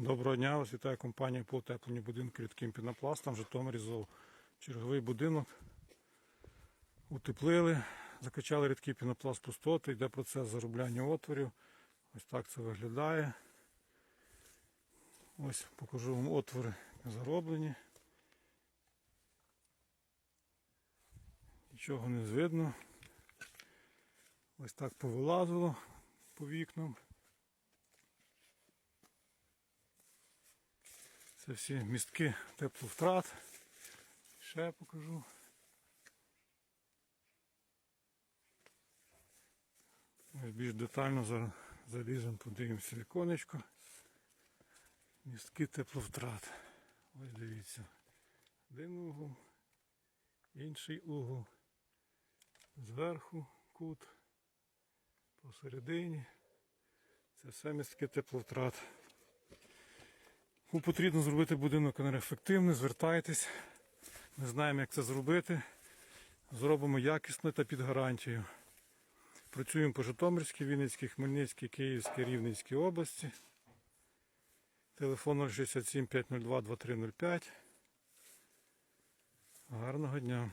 Доброго дня, вас вітає компанія по утепленню будинку рідким пінопластом Житомирі ЗОВ. Черговий будинок утеплили, закачали рідкий пінопласт пустоти, йде процес заробляння отворів. Ось так це виглядає. Ось покажу вам отвори зароблені. Нічого не видно. Ось так повилазило по вікнам. Це всі містки тепловтрат. Ще покажу. Ось більш детально за- заліземо, подивимося віконечко. Містки тепловтрат. Ось дивіться. Один угол, інший угол. Зверху кут, посередині. Це все містки тепловтрат. Потрібно зробити будинок енергоефективний, звертайтесь. Ми знаємо, як це зробити. Зробимо якісно та під гарантію. Працюємо по Житомирській, Вінницькій, Хмельницькій, Київській, Рівненській області. Телефон 067 502 2305. Гарного дня.